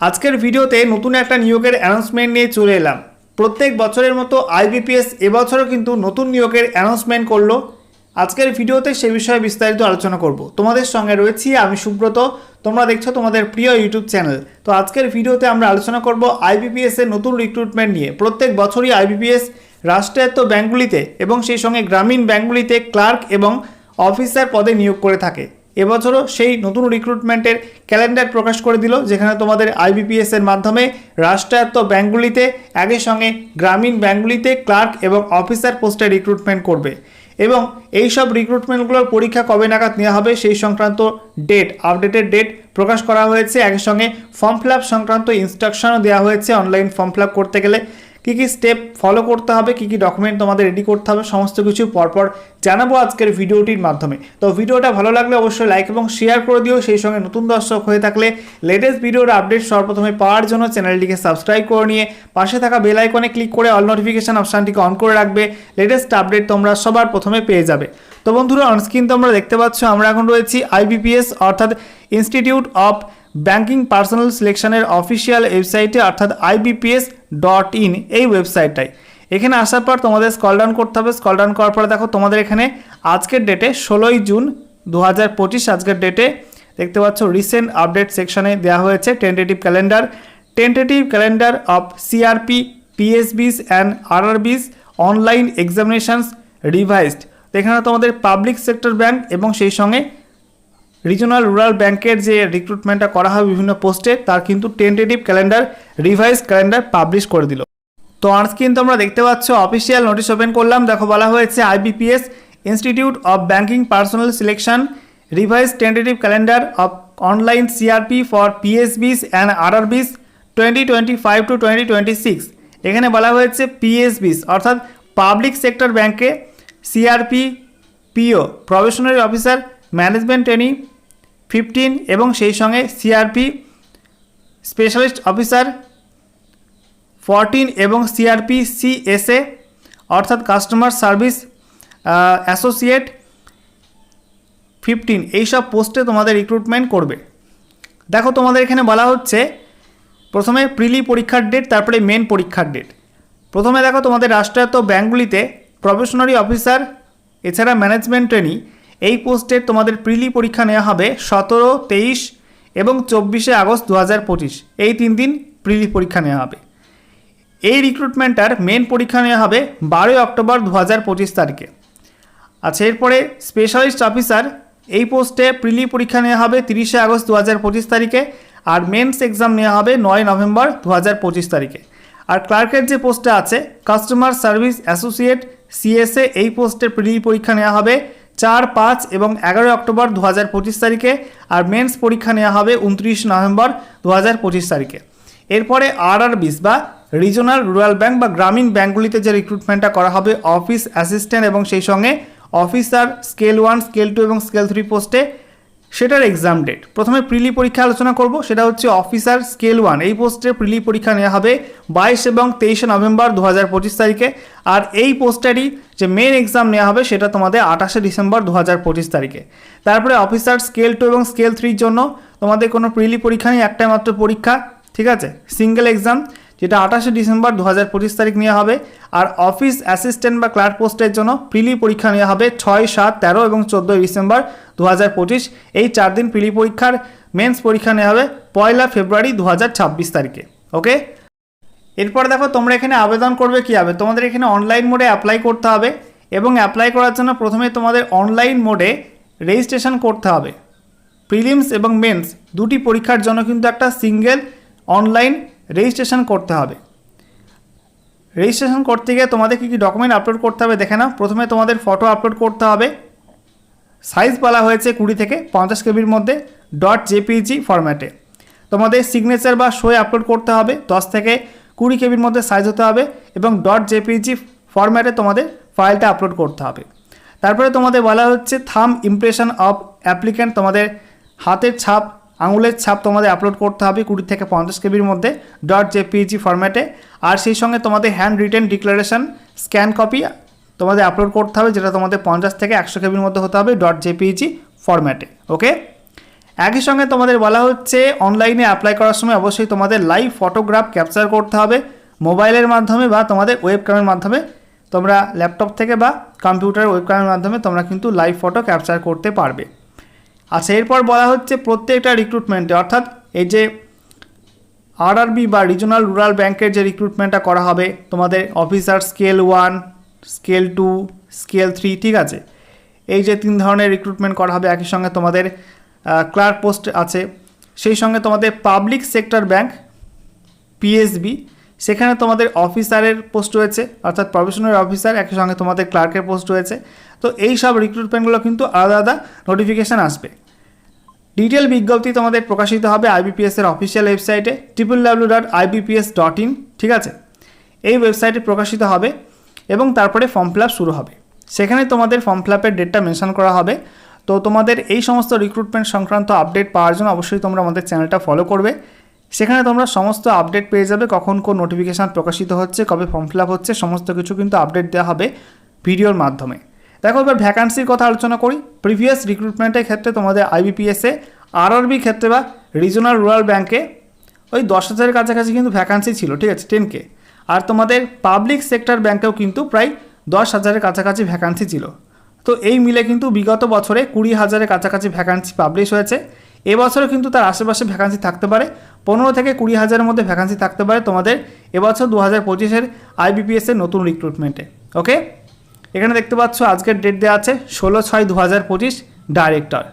আজকের ভিডিওতে নতুন একটা নিয়োগের অ্যানাউন্সমেন্ট নিয়ে চলে এলাম। প্রত্যেক বছরের মতো আইবিপিএস এবছরও কিন্তু নতুন নিয়োগের অ্যানাউন্সমেন্ট করল। আজকের ভিডিওতে সে বিষয়ে বিস্তারিত আলোচনা করব। তোমাদের সঙ্গে রয়েছি আমি সুব্রত। তোমরা দেখছ তোমাদের প্রিয় ইউটিউব চ্যানেল। তো আজকের ভিডিওতে আমরা আলোচনা করব আইবিপিএস এর নতুন রিক্রুটমেন্ট নিয়ে। প্রত্যেক বছরই আইবিপিএস রাষ্ট্রায়ত্ত ব্যাঙ্কগুলিতে এবং সেই সঙ্গে গ্রামীণ ব্যাঙ্কগুলিতে ক্লার্ক এবং অফিসার পদে নিয়োগ করে থাকে। এবছরও সেই নতুন রিক্রুটমেন্টের ক্যালেন্ডার প্রকাশ করে দিল, যেখানে তোমাদের আইবিপিএস এর মাধ্যমে রাষ্ট্রায়ত্ত ব্যাঙ্কগুলিতে, একই সঙ্গে গ্রামীণ ব্যাঙ্কগুলিতে ক্লার্ক এবং অফিসার পোস্টে রিক্রুটমেন্ট করবে। এবং এই সব রিক্রুটমেন্টগুলোর পরীক্ষা কবে নাগাদ নেওয়া হবে সেই সংক্রান্ত ডেট আপডেটেড ডেট প্রকাশ করা হয়েছে। একই সঙ্গে ফর্ম ফিল সংক্রান্ত ইনস্ট্রাকশনও দেওয়া হয়েছে অনলাইন ফর্ম ফিল করতে গেলে। কী কী স্টেপ ফলো করতে হবে, কী কী ডকুমেন্ট তোমাদের রেডি করতে হবে, সমস্ত কিছু পরপর জানাব আজকের ভিডিওটির মাধ্যমে। তো ভিডিওটা ভালো লাগলে অবশ্যই লাইক এবং শেয়ার করে দিও, সেই সঙ্গে নতুন দর্শক হয়ে থাকলে লেটেস্ট ভিডিওর আপডেট সর্বপ্রথমে পাওয়ার জন্য চ্যানেলটিকে সাবস্ক্রাইব করে নিয়ে পাশে থাকা বেল আইকনে ক্লিক করে অল নোটিফিকেশান অপশানটিকে অন করে রাখবে লেটেস্ট আপডেট তোমরা সবার প্রথমে পেয়ে যাবে। তো বন্ধুরা অনস্ক্রিন তোমরা দেখতে পাচ্ছ, আমরা এখন রয়েছি আইবিপিএস অর্থাৎ ইনস্টিটিউট অফ ব্যাংকিং পার্সোনাল সিলেকশনের অফিসিয়াল ওয়েবসাইটে অর্থাৎ আইবিপিএস ডট ইন এই ওয়েবসাইটটাই এখানে আসার পর তোমাদের স্কল ডাউন করতে হবে। স্কল ডাউন করার পরে দেখো তোমাদের এখানে আজকের ডেটে ষোলোই জুন দু হাজার পঁচিশ আজকের ডেটে দেখতে পাচ্ছ রিসেন্ট আপডেট সেকশনে দেওয়া হয়েছে tentative calendar tentative calendar of CRP PSBs and RRBs online examinations revised এখানে তোমাদের পাবলিক সেক্টর ব্যাংক এবং সেই সঙ্গে রিজনাল রুরাল ব্যাংকের যে রিক্রুটমেন্টটা করা হয় বিভিন্ন পোস্টে তার কিন্তু tentative calendar revise calendar publish করে দিল। তো অনস্ক্রিন তোমরা দেখতে পাচ্ছ অফিসিয়াল নোটিশ ওপেন করলাম। দেখো, বলা হয়েছে IBPS institute of banking personnel selection revise tentative calendar of online CRP for PSBs and RRBs twenty twenty five to twenty twenty six এখানে বলা হয়েছে পিএসবিস অর্থাৎ পাবলিক সেক্টর ব্যাংকে CRP PO probationary officer management training fifteen এবং সেই সঙ্গে CRP specialist officer fourteen এবং CRP CSA অর্থাৎ কাস্টমার সার্ভিস অ্যাসোসিয়েট ফিফটিন। এইসব পোস্টে তোমাদের রিক্রুটমেন্ট করবে। দেখো তোমাদের এখানে বলা হচ্ছে, প্রথমে প্রিলি পরীক্ষার ডেট তারপরে মেন পরীক্ষার ডেট প্রথমে দেখো তোমাদের রাষ্ট্রায়ত্ত ব্যাঙ্কগুলিতে প্রফেশনারি অফিসার এছাড়া ম্যানেজমেন্ট ট্রেনি এই পোস্টের তোমাদের প্রিলি পরীক্ষা নেওয়া হবে সতেরো, তেইশ এবং চব্বিশে আগস্ট দু হাজার পঁচিশ। এই তিন দিন প্রিলি পরীক্ষা নেওয়া হবে। এই রিক্রুটমেন্টটার মেন পরীক্ষা নেওয়া হবে বারোই অক্টোবর দু হাজার পঁচিশ তারিখে। আচ্ছা এরপরে স্পেশালিস্ট অফিসার এই পোস্টে প্রিলি পরীক্ষা নেওয়া হবে তিরিশে আগস্ট দু হাজার পঁচিশ তারিখে আর মেন্স এক্সাম নেওয়া হবে নয় নভেম্বর দু হাজার পঁচিশ তারিখে। আর ক্লার্কের যে পোস্টটা আছে কাস্টমার সার্ভিস অ্যাসোসিয়েট সিএসএ এই পোস্টের প্রিলি পরীক্ষা নেওয়া হবে চার, পাঁচ এবং এগারোই অক্টোবর দু হাজার পঁচিশ তারিখে আর মেন্স পরীক্ষা নেওয়া হবে উনত্রিশ নভেম্বর দু হাজার পঁচিশ তারিখে। এরপরে আর আর বিস বা রিজনাল রুরাল ব্যাংক বা গ্রামীণ ব্যাংকগুলিতে যে রিক্রুটমেন্টটা করা হবে, অফিস অ্যাসিস্ট্যান্ট এবং সেই সঙ্গে officer scale one, scale two এবং স্কেল থ্রি পোস্টে সেটার এক্সাম ডেট প্রথমে প্রিলি পরীক্ষা আলোচনা করব, সেটা হচ্ছে অফিসার স্কেল ওয়ান এই পোস্টে প্রিলি পরীক্ষা নেওয়া হবে বাইশ এবং তেইশে নভেম্বর দু হাজার পঁচিশ তারিখে। আর এই পোস্টারই যে মেন এক্সাম নেওয়া হবে, সেটা তোমাদের আঠাশে ডিসেম্বর দু হাজার পঁচিশ তারিখে। তারপরে অফিসার স্কেল টু এবং স্কেল থ্রির জন্য তোমাদের কোনো প্রিলি পরীক্ষা নেই, একটাই মাত্র পরীক্ষা, ঠিক আছে? সিঙ্গেল এক্সাম যেটা আঠাশে ডিসেম্বর দু হাজার পঁচিশ তারিখ নেওয়া হবে। আর অফিস অ্যাসিস্ট্যান্ট বা ক্লার্ক পোস্টের জন্য প্রিলি পরীক্ষা নেওয়া হবে ছয়, সাত, তেরো এবং চোদ্দোই ডিসেম্বর দু হাজার পঁচিশ। এই চার দিন প্রিলি পরীক্ষার মেন্স পরীক্ষা নেওয়া হবে পয়লা ফেব্রুয়ারি দু হাজার ছাব্বিশ তারিখে, ওকে? এরপর দেখো তোমরা এখানে আবেদন করবে কী হবে? তোমাদের এখানে অনলাইন মোডে অ্যাপ্লাই করতে হবে এবং অ্যাপ্লাই করার জন্য প্রথমে তোমাদের অনলাইন মোডে রেজিস্ট্রেশন করতে হবে। প্রিলিমস এবং মেন্স দুটি পরীক্ষার জন্য কিন্তু একটা সিঙ্গেল অনলাইন রেজিস্ট্রেশন করতে হবে। রেজিস্ট্রেশন করতে গিয়ে তোমাদের কী কী ডকুমেন্ট আপলোড করতে হবে দেখে নাও। প্রথমে তোমাদের ফটো আপলোড করতে হবে। সাইজ বলা হয়েছে কুড়ি থেকে পঞ্চাশ কেবির মধ্যে ডট জেপিজি ফরম্যাটে তোমাদের সিগনেচার বা শোয়ে আপলোড করতে হবে। দশ থেকে কুড়ি কেবির মধ্যে সাইজ হতে হবে এবং ডট জেপিজি ফরম্যাটে তোমাদের ফাইলটা আপলোড করতে হবে। তারপরে তোমাদের বলা হচ্ছে থাম ইমপ্রেশন অফ অ্যাপ্লিক্যান্ট তোমাদের হাতের ছাপ আঙুলের ছাপ তোমাদের আপলোড করতে হবে কুড়ি থেকে পঞ্চাশ কেবির মধ্যে ডট জেপিজি ফরম্যাটে আর সেই সঙ্গে তোমাদের hand written declaration scan copy তোমাদের আপলোড করতে হবে, যেটা তোমাদের পঞ্চাশ থেকে একশো কেবির মধ্যে হতে হবে ডট জেপিজি ফরম্যাটে ওকে একই সঙ্গে তোমাদের বলা হচ্ছে অনলাইনে অ্যাপ্লাই করার সময় অবশ্যই তোমাদের লাইভ ফটোগ্রাফ ক্যাপচার করতে হবে মোবাইলের মাধ্যমে বা তোমাদের ওয়েব ওয়েবক্যামের মাধ্যমে। তোমরা ল্যাপটপ থেকে বা কম্পিউটার ওয়েবক্যামের মাধ্যমে তোমরা কিন্তু লাইভ ফটো ক্যাপচার করতে পারবে। আচ্ছা এরপর বলা হচ্ছে প্রত্যেকটা রিক্রুটমেন্টে অর্থাৎ এই যে আরআরবি বা রিজনাল রুরাল ব্যাংকের যে রিক্রুটমেন্টটা করা হবে, তোমাদের officer scale one scale two scale three ঠিক আছে? এই যে তিন ধরনের রিক্রুটমেন্ট করা হবে, একই সঙ্গে তোমাদের ক্লার্ক পোস্ট আছে। সেই সঙ্গে তোমাদের পাবলিক সেক্টর ব্যাংক পিএসবি সেখানে তোমাদের অফিসারের পোস্ট রয়েছে, অর্থাৎ প্রফেশনাল অফিসার একই সঙ্গে তোমাদের ক্লার্কের পোস্ট রয়েছে। তো এই সব রিক্রুটমেন্টগুলো কিন্তু আলাদা আলাদা নোটিফিকেশান আসবে। ডিটেল বিজ্ঞপ্তি তোমাদের প্রকাশিত হবে আইবিপিএস এর অফিসিয়াল ওয়েবসাইটে triple W dot IBPS dot in ঠিক আছে? এই ওয়েবসাইটে প্রকাশিত হবে এবং তারপরে ফর্ম ফিল শুরু হবে। সেখানে তোমাদের ফর্ম ফিল আপের ডেটটা মেনশন করা হবে। তো তোমাদের এই সমস্ত রিক্রুটমেন্ট সংক্রান্ত আপডেট পাওয়ার জন্য অবশ্যই তোমরা আমাদের চ্যানেলটা ফলো করবে। সেখানে তোমরা সমস্ত আপডেট পেয়ে যাবে কখন কোন নোটিফিকেশান প্রকাশিত হচ্ছে, কবে ফর্ম ফিল হচ্ছে, সমস্ত কিছু কিন্তু আপডেট দেওয়া হবে ভিডিওর মাধ্যমে। দেখো, এবার ভ্যাকান্সির কথা আলোচনা করি। প্রিভিয়াস রিক্রুটমেন্টের ক্ষেত্রে তোমাদের আইবিপিএসে আরআরবি ক্ষেত্রে বা রিজনাল রুরাল ব্যাংকে ওই দশ হাজারের কাছাকাছি কিন্তু ভ্যাকান্সি ছিল, ঠিক আছে টেনকে আর তোমাদের পাবলিক সেক্টর ব্যাংকেও কিন্তু প্রায় দশ হাজারের কাছাকাছি ভ্যাকান্সি ছিল। তো এই মিলে কিন্তু বিগত বছরে কুড়ি হাজারের কাছাকাছি ভ্যাকান্সি পাবলিশ হয়েছে। এবছরও কিন্তু তার আশেপাশে ভ্যাকান্সি থাকতে পারে। পনেরো থেকে কুড়ি হাজারের মধ্যে ভ্যাকান্সি থাকতে পারে তোমাদের এবছর দু হাজার পঁচিশের আইবিপিএসের নতুন রিক্রুটমেন্টে ওকে এখানে দেখতে পাচ্ছ আজকের ডেট দেওয়া আছে ষোলো ছয় দু হাজার পঁচিশ ডাইরেক্টর